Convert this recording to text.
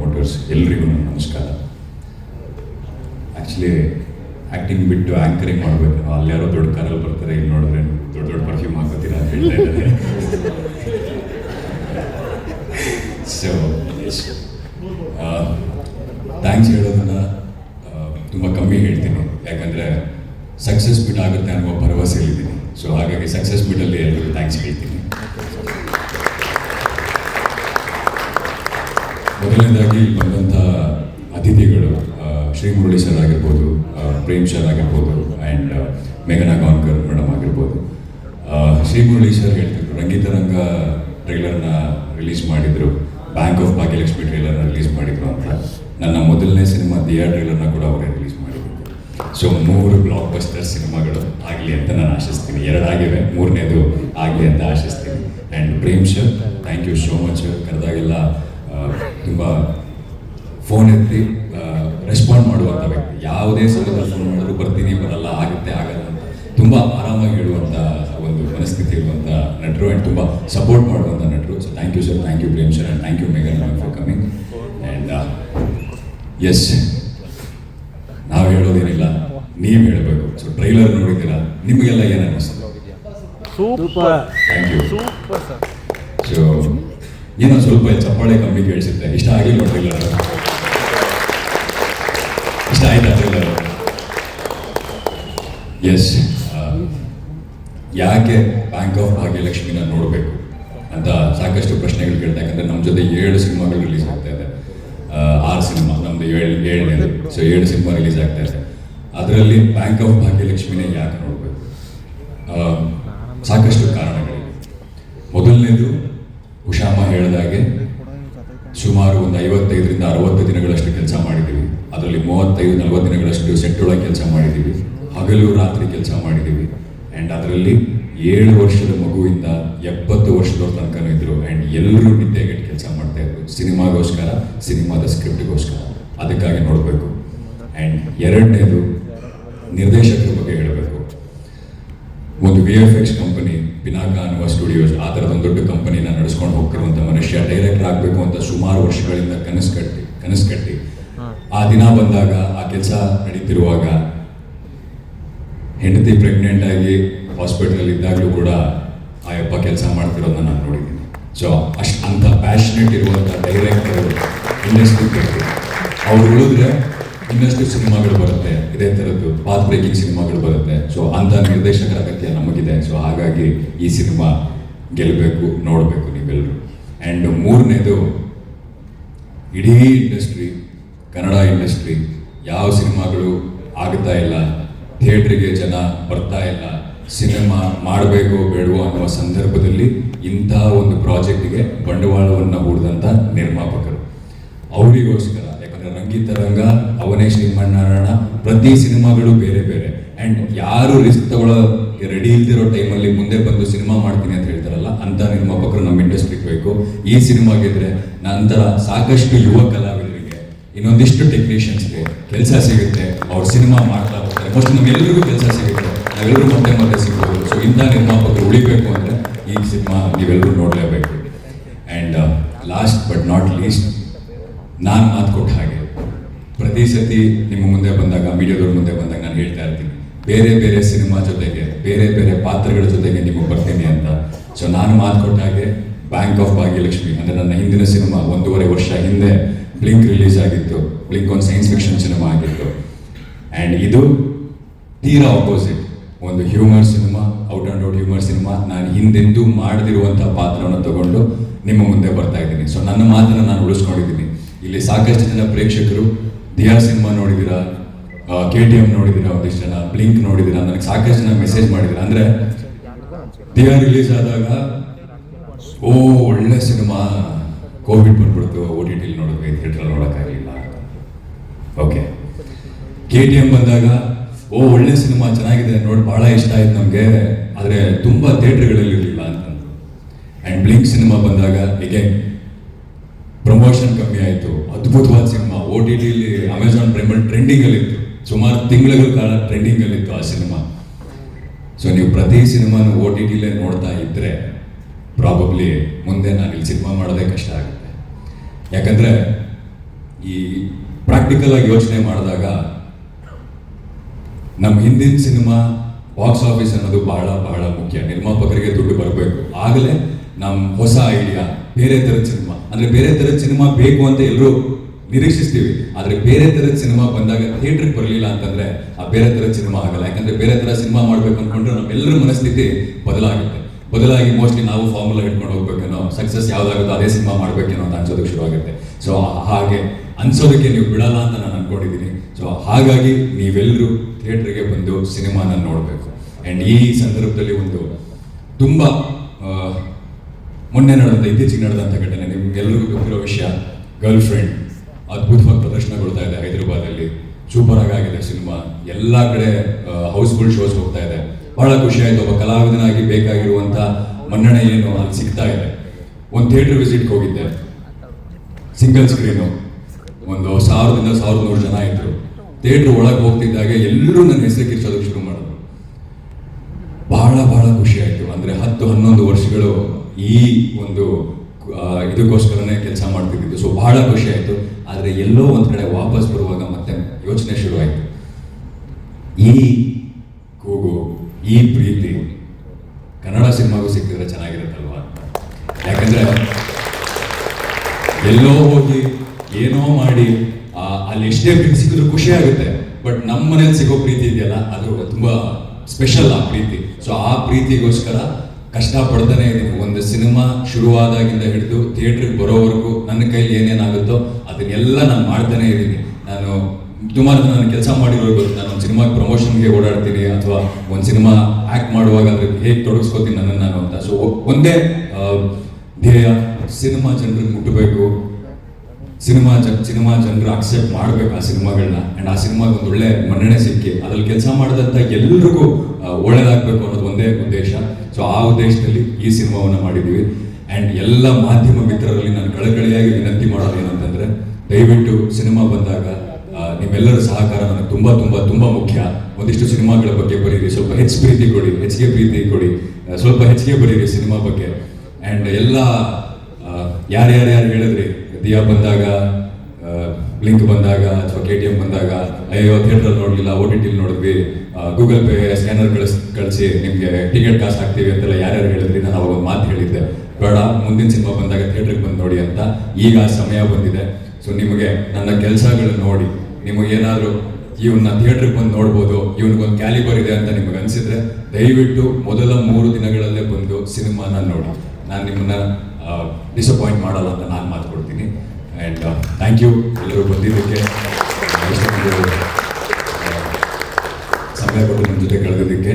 Promoters ಎಲ್ರಿಗೂ ನಮಸ್ಕಾರ. Actually acting ಬಿಟ್ಟು ಆ್ಯಂಕರಿಂಗ್ ಮಾಡಬೇಕು. ಅಲ್ಲಿ ಯಾರೋ ದೊಡ್ಡ ಕಾರಲ್ಲಿ ಬರ್ತಾರೆ, ಇಲ್ಲಿ ನೋಡಿದ್ರೆ ದೊಡ್ಡ ದೊಡ್ಡ ಪರ್ಫ್ಯೂಮ್ ಹಾಕೋತೀರಾ ಅಂತ ಹೇಳ್ತಾ ಇದ್ದಾರೆ. ಸೊ ಥ್ಯಾಂಕ್ಸ್ ಹೇಳೋದನ್ನ ತುಂಬ ಕಮ್ಮಿ ಹೇಳ್ತೀನಿ. ಯಾಕಂದರೆ ಸಕ್ಸಸ್ ಬಿಟ್ ಆಗುತ್ತೆ ಅನ್ನೋ ಭರವಸೆಯಲ್ಲಿದ್ದೀನಿ. ಸೊ ಹಾಗಾಗಿ ಸಕ್ಸಸ್ ಬಿಟ್ಟಲ್ಲಿ ಎಲ್ಲರಿಗೂ ಥ್ಯಾಂಕ್ಸ್ ಹೇಳ್ತೀನಿ. ಮೊದಲನೇದಾಗಿ ಬಂದಂಥ ಅತಿಥಿಗಳು ಶ್ರೀ ಮುರಳಿ ಸರ್ ಆಗಿರ್ಬೋದು ಪ್ರೇಮ್ ಸರ್ ಆಗಿರ್ಬೋದು ಆ್ಯಂಡ್ ಮೇಘನಾ ಗಾಂಕರ್ ಮೇಡಮ್ ಆಗಿರ್ಬೋದು. ಶ್ರೀ ಮುರಳಿ ಸರ್ ಹೇಳ್ತಿದ್ರು ರಂಗಿತರಂಗ ಟ್ರೈಲರ್ನ ರಿಲೀಸ್ ಮಾಡಿದರು ಬ್ಯಾಂಕ್ ಆಫ್ ಭಾಗ್ಯಲಕ್ಷ್ಮಿ ಟ್ರೈಲರ್ನ ರಿಲೀಸ್ ಮಾಡಿದ್ರು ಅಂತ. ನನ್ನ ಮೊದಲನೇ ಸಿನಿಮಾ ದಿಯಾ ಟ್ರೈಲರ್ನ ಕೂಡ ಅವರೇ ರಿಲೀಸ್ ಮಾಡಿದ್ರು. ಸೊ ಮೂರು ಬ್ಲಾಕ್ ಬಸ್ಟರ್ ಸಿನಿಮಾಗಳು ಆಗಲಿ ಅಂತ ನಾನು ಆಶಿಸ್ತೀನಿ. ಎರಡಾಗಿವೆ ಮೂರನೇದು ಆಗಲಿ ಅಂತ ಆಶಿಸ್ತೀನಿ. And Prem sir thank you so much ಕರೆದಾಗೆಲ್ಲ ತುಂಬ ಫೋನ್ ಎತ್ತಿ ರೆಸ್ಪಾಂಡ್ ಮಾಡುವಂಥ ವ್ಯಕ್ತಿ. ಯಾವುದೇ ಸಮಯದಲ್ಲಿ ಫೋನ್ ಮಾಡಿದ್ರು ಬರ್ತೀನಿ ಬರಲ್ಲ ಆಗುತ್ತೆ ಆಗಲ್ಲ ಅಂತ. ತುಂಬ ಆರಾಮಾಗಿ ಹೇಳುವಂಥ ಒಂದು ಮನಸ್ಥಿತಿ ಇರುವಂಥ ನಟರು ಆ್ಯಂಡ್ ತುಂಬ ಸಪೋರ್ಟ್ ಮಾಡುವಂಥ ನಟರು. So thank you sir thank you Prem sir and thank you ಮೇಘನ್ ma'am for coming and yes ನಾವು ಹೇಳೋದೇನಿಲ್ಲ ನೀವು ಹೇಳಬೇಕು. ಸೊ ಟ್ರೈಲರ್ ನೋಡಿದ್ದೀರಾ? ನಿಮಗೆಲ್ಲ ಏನು ಅನ್ನಿಸ್ತದೆ super thank you super sir so ಏನೋ ಸ್ವಲ್ಪ ಚಪ್ಪಾಳೆ ಕಮ್ಮಿ ಕೇಳಿಸುತ್ತೆ ಇಷ್ಟ ಆಗಿಲ್ಲ ಟ್ರೈಲರ್ ಇಷ್ಟ ಆಯ್ತಾ ಎಸ್ ಯಾಕೆ ಬ್ಯಾಂಕ್ ಆಫ್ ಭಾಗ್ಯಲಕ್ಷ್ಮಿನ ನೋಡಬೇಕು ಅಂತ ಸಾಕಷ್ಟು ಪ್ರಶ್ನೆಗಳು ಕೇಳ್ತಾ ಯಾಕಂದ್ರೆ ನಮ್ಮ ಜೊತೆ ಏಳು ಸಿನಿಮಾಗಳು ರಿಲೀಸ್ ಆಗ್ತಾ ಇದೆ. ಆರು ಸಿನಿಮಾ, ನಮ್ದು ಏಳು ಏಳನೇದು ಸೊ ಏಳು ಸಿನಿಮಾ ರಿಲೀಸ್ ಆಗ್ತಾ ಇದೆ. ಅದರಲ್ಲಿ ಬ್ಯಾಂಕ್ ಆಫ್ ಭಾಗ್ಯಲಕ್ಷ್ಮಿನೇ ಯಾಕೆ ನೋಡಬೇಕು? ಸಾಕಷ್ಟು ಕಾರಣಗಳಿವೆ. ಮೊದಲನೇದು ಹೇಳಿದಾಗೆ ಸುಮಾರು ಒಂದು ಐವತ್ತೈದರಿಂದ ಅರವತ್ತು ದಿನಗಳಷ್ಟು ಕೆಲಸ ಮಾಡಿದ್ದೀವಿ. ಅದರಲ್ಲಿ ಮೂವತ್ತೈದು, ನಲವತ್ತು ದಿನಗಳಷ್ಟು ಸೆಟ್ ಒಳಗೆ ಕೆಲಸ ಮಾಡಿದ್ದೀವಿ. ಹಗಲು, ರಾತ್ರಿ ಕೆಲಸ ಮಾಡಿದ್ದೀವಿ. ಆ್ಯಂಡ್ ಅದರಲ್ಲಿ ಏಳು ವರ್ಷದ ಮಗುವಿಂದ ಎಪ್ಪತ್ತು ವರ್ಷದವ್ರ ತನಕ ಇದ್ರು. ಆ್ಯಂಡ್ ಎಲ್ಲರೂ ನಿದ್ದೆಗೆಟ್ಟು ಕೆಲಸ ಮಾಡ್ತಾ ಇದ್ರು. ಸಿನಿಮಾಗೋಸ್ಕರ, ಸಿನಿಮಾದ ಸ್ಕ್ರಿಪ್ಟ್ಗೋಸ್ಕರ. ಅದಕ್ಕಾಗಿ ನೋಡಬೇಕು. ಆ್ಯಂಡ್ ಎರಡನೇದು ನಿರ್ದೇಶಕರ ಬಗ್ಗೆ ಹೇಳಬೇಕು. ಒಂದು V F X company Pinaka ಅನ್ನುವ ಸ್ಟುಡಿಯೋಸ್ ಆ ಥರದ ಒಂದು ದೊಡ್ಡ ಕಂಪನಿನ ನಡೆಸ್ಕೊಂಡು ಹೋಗ್ತಿರುವಂಥ ಮನುಷ್ಯ ಡೈರೆಕ್ಟರ್ ಆಗಬೇಕು ಅಂತ ಸುಮಾರು ವರ್ಷಗಳಿಂದ ಕನಸು ಕಟ್ಟಿ ಕನಸು ಕಟ್ಟಿ. ಆ ದಿನ ಬಂದಾಗ ಆ ಕೆಲಸ ನಡೀತಿರುವಾಗ ಹೆಂಡತಿ ಪ್ರೆಗ್ನೆಂಟ್ ಆಗಿ ಹಾಸ್ಪಿಟಲ್ ಇದ್ದಾಗಲೂ ಕೂಡ ಆ ಯಪ್ಪ ಕೆಲಸ ಮಾಡ್ತಿರೋದನ್ನ ನಾನು ನೋಡಿದ್ದೀನಿ. ಸೊ ಅಷ್ಟು ಅಂಥ ಪ್ಯಾಷನೆಟ್ ಇರುವಂಥ ಡೈರೆಕ್ಟರ್ ಇಂಡಸ್ಟ್ರಿ ಅವ್ರು ಉಳಿದ್ರೆ ಇನ್ನಷ್ಟು ಸಿನಿಮಾಗಳು ಬರುತ್ತೆ. ಇದೇ ಥರದ್ದು ಪಾತ್ ಬ್ರೇಕಿಂಗ್ ಸಿನಿಮಾಗಳು ಬರುತ್ತೆ. ಸೊ ಅಂಥ ನಿರ್ದೇಶಕರ ಅಗತ್ಯ ನಮಗಿದೆ. ಸೊ ಹಾಗಾಗಿ ಈ ಸಿನಿಮಾ ಗೆಲ್ಲಬೇಕು ನೋಡಬೇಕು ನೀವೆಲ್ಲರೂ ಆ್ಯಂಡ್ ಮೂರನೇದು, ಇಡೀ ಇಂಡಸ್ಟ್ರಿ ಕನ್ನಡ ಇಂಡಸ್ಟ್ರಿ ಯಾವ ಸಿನಿಮಾಗಳು ಆಗ್ತಾ ಇಲ್ಲ, ಥಿಯೇಟ್ರಿಗೆ ಜನ ಬರ್ತಾ ಇಲ್ಲ, ಸಿನಿಮಾ ಮಾಡಬೇಕು ಬೇಡವೋ ಅನ್ನುವ ಸಂದರ್ಭದಲ್ಲಿ ಇಂತಹ ಒಂದು ಪ್ರಾಜೆಕ್ಟ್ಗೆ ಬಂಡವಾಳವನ್ನು ಹೂಡಿದಂಥ ನಿರ್ಮಾಪಕರು. ಅವರಿಗೋಸ್ಕರ ರಂಗಿತರಂಗ ಅವನೇ ಶ್ರೀಮನ್ನಾರಾಯಣ, ಪ್ರತಿ ಸಿನಿಮಾಗಳು ಬೇರೆ ಬೇರೆ. ಅಂಡ್ ಯಾರು ರಿಸ್ಕ್ ತಗೊಳ್ಳೋ ರೆಡಿ ಇಲ್ದಿರೋ ಟೈಮಲ್ಲಿ ಮುಂದೆ ಬಂದು ಸಿನಿಮಾ ಮಾಡ್ತೀನಿ ಅಂತ ಹೇಳ್ತಾರಲ್ಲ, ಅಂತ ನಿರ್ಮಾಪಕರು ನಮ್ಮ ಇಂಡಸ್ಟ್ರಿಗೆ ಬೇಕು. ಈ ಸಿನಿಮಾ ಗೆದ್ರೆ ನಂತರ ಸಾಕಷ್ಟು ಯುವ ಕಲಾವಿದರಿಗೆ, ಇನ್ನೊಂದಿಷ್ಟು ಟೆಕ್ನಿಷಿಯನ್ಸ್ಗೆ ಕೆಲಸ ಸಿಗುತ್ತೆ. ಅವ್ರು ಸಿನಿಮಾ ಮಾಡ್ತಾ ಹೋಗ್ತಾರೆ. ಮೋಸ್ಟ್ ನಮ್ಗೆಲ್ಲರಿಗೂ ಕೆಲಸ ಸಿಗುತ್ತೆ. ನಾವೆಲ್ಲರೂ ಮತ್ತೆ ಮತ್ತೆ ಸಿಗ್ಬೋದು. ಸೊ ಇಂಥ ನಿರ್ಮಾಪಕರು ಉಳಿಬೇಕು ಅಂದರೆ ಈ ಸಿನಿಮಾ ನೀವೆಲ್ಲರೂ ನೋಡಲೇಬೇಕು. And last but not least ನಾನು ಮಾತು ಕೊಟ್ಟ ಹಾಗೆ ಪ್ರತಿ ಸತಿ ನಿಮ್ಮ ಮುಂದೆ ಬಂದಾಗ ಮೀಡಿಯಾದವ್ರ ಮುಂದೆ ಬಂದಾಗ ನಾನು ಹೇಳ್ತಾ ಇರ್ತೀನಿ. ಬೇರೆ ಬೇರೆ ಸಿನಿಮಾ ಜೊತೆಗೆ, ಬೇರೆ ಬೇರೆ ಪಾತ್ರಗಳ ಜೊತೆಗೆ ನಿಮಗೆ ಬರ್ತೀನಿ ಅಂತ. ಸೊ ನಾನು ಮಾತು ಕೊಟ್ಟಾಗೆ ಬ್ಯಾಂಕ್ ಆಫ್ ಭಾಗ್ಯಲಕ್ಷ್ಮಿ, ಅಂದರೆ ನನ್ನ ಹಿಂದಿನ ಸಿನಿಮಾ ಒಂದೂವರೆ ವರ್ಷ ಹಿಂದೆ ಬ್ಲಿಂಕ್ ರಿಲೀಸ್ ಆಗಿತ್ತು. ಬ್ಲಿಂಕ್ ಒಂದು ಸೈನ್ಸ್ ಫಿಕ್ಷನ್ ಸಿನಿಮಾ ಆಗಿತ್ತು. ಆ್ಯಂಡ್ ಇದು ತೀರಾ ಆಪೋಸಿಟ್ ಒಂದು humour cinema out and out humour cinema. ನಾನು ಹಿಂದೆಂದೂ ಮಾಡದಿರುವಂಥ ಪಾತ್ರವನ್ನು ತಗೊಂಡು ನಿಮ್ಮ ಮುಂದೆ ಬರ್ತಾ ಇದ್ದೀನಿ. ಸೊ ನನ್ನ ಮಾತನ್ನು ನಾನು ಉಳಿಸ್ಕೊಂಡಿದ್ದೀನಿ. ಇಲ್ಲಿ ಸಾಕಷ್ಟು ಜನ ಪ್ರೇಕ್ಷಕರು ದಿಯಾ ಸಿನಿಮಾ ನೋಡಿದ್ದೀರಾ ಕೆ ಟಿ ಎಂ ನೋಡಿದ್ದೀರಾ ಒಂದಿಷ್ಟು ಜನ? ಬ್ಲಿಂಕ್ ನೋಡಿದ್ದೀರಾ ನನಗೆ ಸಾಕಷ್ಟು ಜನ ಮೆಸೇಜ್ ಮಾಡಿದ್ದೀರಾ ಅಂದರೆ, ದಿಯಾ ರಿಲೀಸ್ ಆದಾಗ, ಓ, ಒಳ್ಳೆ ಸಿನಿಮಾ. ಕೋವಿಡ್ ಬಂದ್ಬಿಡ್ತು ಓ ಟಿ ಟಿಲಿ ನೋಡಿದ್ವಿ ಥಿಯೇಟ್ರಲ್ಲಿ ನೋಡೋಕ್ಕಾಗಲಿಲ್ಲ ಓಕೆ ಕೆ ಟಿ ಎಂ ಬಂದಾಗ, ಓ, ಒಳ್ಳೆ ಸಿನಿಮಾ, ಚೆನ್ನಾಗಿದೆ, ನೋಡಿ ಭಾಳ ಇಷ್ಟ ಆಯ್ತು ನಮಗೆ. ಆದರೆ ತುಂಬ ಥಿಯೇಟ್ರ್ಗಳಲ್ಲಿ ಇರಲಿಲ್ಲ ಅಂತ ಆ್ಯಂಡ್ ಬ್ಲಿಂಕ್ ಸಿನಿಮಾ ಬಂದಾಗ ಹೀಗೆ ಪ್ರಮೋಷನ್ ಕಮ್ಮಿ ಆಯಿತು. ಅದ್ಭುತವಾದ ಸಿನಿಮಾ. ಓ ಟಿ ಟಿಲಿ ಅಮೆಝಾನ್ ಪ್ರೈಮಲ್ಲಿ ಟ್ರೆಂಡಿಂಗಲ್ಲಿತ್ತು ಸುಮಾರು ತಿಂಗಳ ಕಾಲ ಟ್ರೆಂಡಿಂಗಲ್ಲಿತ್ತು ಆ ಸಿನಿಮಾ. ಸೊ ನೀವು ಪ್ರತಿ ಸಿನಿಮಾನು ಓ ಟಿ ಟಿಲೇ ನೋಡ್ತಾ ಇದ್ದರೆ ಪ್ರಾಬಬ್ಲಿ ಮುಂದೆ ನಾನು ಇಲ್ಲಿ ಸಿನಿಮಾ ಮಾಡೋದೇ ಕಷ್ಟ ಆಗುತ್ತೆ. ಯಾಕಂದರೆ ಈ ಪ್ರಾಕ್ಟಿಕಲ್ ಆಗಿ ಯೋಚನೆ ಮಾಡಿದಾಗ ನಮ್ಮ ಹಿಂದಿನ ಸಿನಿಮಾ ಬಾಕ್ಸ್ ಆಫೀಸ್ ಅನ್ನೋದು ಬಹಳ ಬಹಳ ಮುಖ್ಯ. ನಿರ್ಮಾಪಕರಿಗೆ ದುಡ್ಡು ಬರಬೇಕು. ಆಗಲೇ ನಮ್ಮ ಹೊಸ ಐಡಿಯಾ ಬೇರೆ ಥರದ ಸಿನಿಮಾ. ಅಂದ್ರೆ ಬೇರೆ ಥರದ ಸಿನಿಮಾ ಬೇಕು ಅಂತ ಎಲ್ಲರೂ ನಿರೀಕ್ಷಿಸ್ತೀವಿ. ಆದ್ರೆ ಬೇರೆ ಥರದ ಸಿನಿಮಾ ಬಂದಾಗ ಥಿಯೇಟ್ರಿಗೆ ಬರಲಿಲ್ಲ ಅಂತಂದ್ರೆ ಆ ಬೇರೆ ಥರದ ಸಿನಿಮಾ ಆಗಲ್ಲ. ಯಾಕಂದ್ರೆ ಬೇರೆ ಥರ ಸಿನಿಮಾ ಮಾಡ್ಬೇಕು ಅನ್ಕೊಂಡ್ರೆ ನಮ್ಮೆಲ್ಲರ ಮನಸ್ಥಿತಿ ಬದಲಾಗುತ್ತೆ. ಬದಲಾಗಿ ಮೋಸ್ಟ್ಲಿ ನಾವು ಫಾರ್ಮುಲಾ ಇಟ್ಕೊಂಡು ಹೋಗ್ಬೇಕೇನೋ ಸಕ್ಸಸ್ ಯಾವ್ದಾಗುತ್ತೋ ಅದೇ ಸಿನಿಮಾ ಮಾಡ್ಬೇಕೇನೋ ಅಂತ ಅನ್ಸೋದಕ್ಕೆ ಶುರುವಾಗುತ್ತೆ. ಸೊ ಹಾಗೆ ಅನ್ಸೋದಕ್ಕೆ ನೀವು ಬಿಡಲ್ಲ ಅಂತ ನಾನು ಅನ್ಕೊಂಡಿದ್ದೀನಿ. ಸೊ ಹಾಗಾಗಿ ನೀವೆಲ್ಲರೂ ಥಿಯೇಟ್ರಿಗೆ ಬಂದು ಸಿನಿಮಾನ ನೋಡಬೇಕು. ಆ್ಯಂಡ್ ಈ ಸಂದರ್ಭದಲ್ಲಿ ಒಂದು ತುಂಬ ಮೊನ್ನೆ ನಡೆದಂಥ ಇತ್ತೀಚೆಗೆ ನಡೆದಂಥ ಘಟನೆ ನಿಮ್ಗೆಲ್ಲರಿಗೂ ಗೊತ್ತಿರೋ ವಿಷಯ. ಗರ್ಲ್ ಫ್ರೆಂಡ್ ಅದ್ಭುತವಾಗಿ ಪ್ರದರ್ಶನಗೊಳ್ತಾ ಇದೆ ಹೈದರಾಬಾದಲ್ಲಿ. ಸೂಪರ್ ಆಗಿದೆ ಸಿನಿಮಾ. ಎಲ್ಲ ಕಡೆ ಹೌಸ್ಫುಲ್ ಶೋಸ್ ಹೋಗ್ತಾ ಇದೆ. ಬಹಳ ಖುಷಿ ಆಯ್ತು. ಒಬ್ಬ ಕಲಾವಿದನಾಗಿ ಬೇಕಾಗಿರುವಂಥ ಮನ್ನಣೆ ಏನು ಅಲ್ಲಿ ಸಿಗ್ತಾ ಇದೆ. ಒಂದು ಥಿಯೇಟರ್ ವಿಸಿಟ್ಗೆ ಹೋಗಿದ್ದೆ. ಸಿಂಗಲ್ ಸ್ಕ್ರೀನು ಒಂದು ಸಾವಿರದಿಂದ ಸಾವಿರದ ನೂರು ಜನ ಇದ್ದರು ಥಿಯೇಟರ್ ಒಳಗೆ ಹೋಗ್ತಿದ್ದಾಗ ಎಲ್ಲರೂ ನನ್ನ ಹೆಸರು ಕಿರ್ಸೋದಕ್ಕೆ ಶುರು ಮಾಡಿದ್ರು. ಬಹಳ ಬಹಳ ಖುಷಿ ಆಯ್ತು. ಅಂದರೆ ಹತ್ತು, ಹನ್ನೊಂದು ವರ್ಷಗಳು ಈ ಒಂದು ಇದಕ್ಕೋಸ್ಕರನೇ ಕೆಲಸ ಮಾಡ್ತಿದ್ದಿದ್ದು. ಸೊ ಬಹಳ ಖುಷಿ ಆಯಿತು. ಆದರೆ ಎಲ್ಲೋ ಒಂದು ಕಡೆ ವಾಪಸ್ ಬರುವಾಗ ಮತ್ತೆ ಯೋಚನೆ ಶುರುವಾಯಿತು. ಈ ಕೂಗು, ಈ ಪ್ರೀತಿ ಕನ್ನಡ ಸಿನಿಮಾಗೂ ಸಿಕ್ಕಿದ್ರೆ ಚೆನ್ನಾಗಿರುತ್ತಲ್ವಾ ಯಾಕಂದ್ರೆ ಎಲ್ಲೋ ಹೋಗಿ ಏನೋ ಮಾಡಿ ಅಲ್ಲಿ ಎಷ್ಟೇ ಪ್ರೀತಿ ಸಿಕ್ಕಿದ್ರು ಖುಷಿ ಆಗುತ್ತೆ. ಬಟ್ ನಮ್ಮ ಮನೇಲಿ ಸಿಗೋ ಪ್ರೀತಿ ಇದೆಯಲ್ಲ ಅದು ತುಂಬಾ ಸ್ಪೆಷಲ್ ಆ ಪ್ರೀತಿ. ಸೊ ಆ ಪ್ರೀತಿಗೋಸ್ಕರ ಕಷ್ಟ ಪಡ್ತಾನೆ ಇದ್ದೀನಿ ಒಂದು ಸಿನಿಮಾ ಶುರುವಾದಾಗಿಂದ ಹಿಡಿದು ಥಿಯೇಟ್ರಿಗೆ ಬರೋವರೆಗೂ ನನ್ನ ಕೈಲಿ ಏನೇನಾಗುತ್ತೋ ಅದನ್ನೆಲ್ಲ ನಾನು ಮಾಡ್ತಾನೆ ಇದ್ದೀನಿ. ನಾನು ಸುಮಾರು ನಾನು ಕೆಲಸ ಮಾಡಿರೋ ಗೊತ್ತು. ನಾನು ಒಂದು ಸಿನಿಮಾ ಪ್ರಮೋಷನ್ಗೆ ಓಡಾಡ್ತೀನಿ ಅಥವಾ ಒಂದು ಸಿನಿಮಾ ಆ್ಯಕ್ಟ್ ಮಾಡುವಾಗ ಅದಕ್ಕೆ ಹೇಗೆ ತೊಡಗಿಸ್ಕೋತೀನಿ ನನ್ನನ್ನು ನಾನು ಅಂತ. ಸೊ ಒಂದೇ ಧ್ಯೇಯ, ಸಿನಿಮಾ ಜನರಿಗೆ ಮುಟ್ಟಬೇಕು. ಸಿನಿಮಾ ಜ ಸಿನಿಮಾ ಜನರು ಅಕ್ಸೆಪ್ಟ್ ಮಾಡಬೇಕು ಆ ಸಿನಿಮಾಗಳನ್ನ ಆ್ಯಂಡ್ ಆ ಸಿನಿಮಾಗೆ ಒಂದು ಒಳ್ಳೆ ಮನ್ನಣೆ ಸಿಕ್ಕಿ, ಅದ್ರಲ್ಲಿ ಕೆಲಸ ಮಾಡಿದಂಥ ಎಲ್ಲರಿಗೂ ಒಳ್ಳೇದಾಗಬೇಕು ಅನ್ನೋದು ಒಂದೇ ಉದ್ದೇಶ. ಸೊ ಆ ಉದ್ದೇಶದಲ್ಲಿ ಈ ಸಿನಿಮಾವನ್ನು ಮಾಡಿದ್ದೀವಿ. ಆ್ಯಂಡ್ ಎಲ್ಲ ಮಾಧ್ಯಮ ಮಿತ್ರರಲ್ಲಿ ನಾನು ಕಳಕಳಿಯಾಗಿ ವಿನಂತಿ ಮಾಡೋದು ಏನಂತಂದರೆ, ದಯವಿಟ್ಟು ಸಿನಿಮಾ ಬಂದಾಗ ನಿಮ್ಮೆಲ್ಲರ ಸಹಕಾರ ನನಗೆ ತುಂಬ ತುಂಬ ತುಂಬ ಮುಖ್ಯ. ಒಂದಿಷ್ಟು ಸಿನಿಮಾಗಳ ಬಗ್ಗೆ ಬರೀರಿ. ಸ್ವಲ್ಪ ಹೆಚ್ಚು ಪ್ರೀತಿ ಕೊಡಿ, ಹೆಚ್ಚಿಗೆ ಪ್ರೀತಿ ಕೊಡಿ. ಸ್ವಲ್ಪ ಹೆಚ್ಚಿಗೆ ಬರೀರಿ ಸಿನಿಮಾ ಬಗ್ಗೆ. ಆ್ಯಂಡ್ ಎಲ್ಲ ಯಾರ್ಯಾರು ಯಾರು ಹೇಳಿದ್ರಿ, ದಿಯಾ ಬಂದಾಗ ಲಿಂಕ್ ಬಂದಾಗ ಅಥವಾ ಕೆ ಟಿ ಎಂ ಬಂದಾಗ, ಅಯ್ಯೋ ಥಿಯೇಟ್ರಲ್ಲಿ ನೋಡಲಿಲ್ಲ ಓ ಟಿ ಟಿಲಿ ನೋಡಿದ್ವಿ ಗೂಗಲ್ ಪೇ ಸ್ಕ್ಯಾನರ್ ಕಳಿಸ್ ಕಳಿಸಿ, ನಿಮಗೆ ಟಿಕೆಟ್ ಕಾಸು ಹಾಕ್ತೀವಿ ಅಂತೆಲ್ಲ ಯಾರ್ಯಾರು ಹೇಳಿದ್ರಿ, ನಾನು ಅವಾಗ ಮಾತು ಹೇಳಿದ್ದೆ. ಬೇಡ, ಮುಂದಿನ ಸಿನಿಮಾ ಬಂದಾಗ ಥಿಯೇಟ್ರಿಗೆ ಬಂದು ನೋಡಿ ಅಂತ. ಈಗ ಸಮಯ ಬಂದಿದೆ. ಸೊ ನಿಮಗೆ ನನ್ನ ಕೆಲಸಗಳು ನೋಡಿ. ನಿಮಗೆ ನಿಮಗೇನಾದರೂ ಇವನ್ನ ಥಿಯೇಟ್ರಿಗೆ ಬಂದು ನೋಡ್ಬೋದು, ಇವನಿಗೊಂದು ಕ್ಯಾಲಿಬರ್ ಇದೆ ಅಂತ ನಿಮಗೆ ಅನಿಸಿದ್ರೆ, ದಯವಿಟ್ಟು ಮೊದಲ ಮೂರು ದಿನಗಳಲ್ಲೇ ಬಂದು ಸಿನಿಮಾನ ನೋಡಿ. ನಾನು ನಿಮ್ಮನ್ನ ಡಿಸಪಾಯಿಂಟ್ ಮಾಡಲ್ಲ ಅಂತ ನಾನು ಮಾತು ಕೊಡ್ತೀನಿ ಆ್ಯಂಡ್ ಥ್ಯಾಂಕ್ ಯು ಎಲ್ಲರೂ ಬಂದಿದ್ದಕ್ಕೆ. ಇಷ್ಟೊಂದು, ಸಮಯ ಕೊಟ್ಟು ಜೊತೆ ಕಳೆದಿದ್ದಕ್ಕೆ.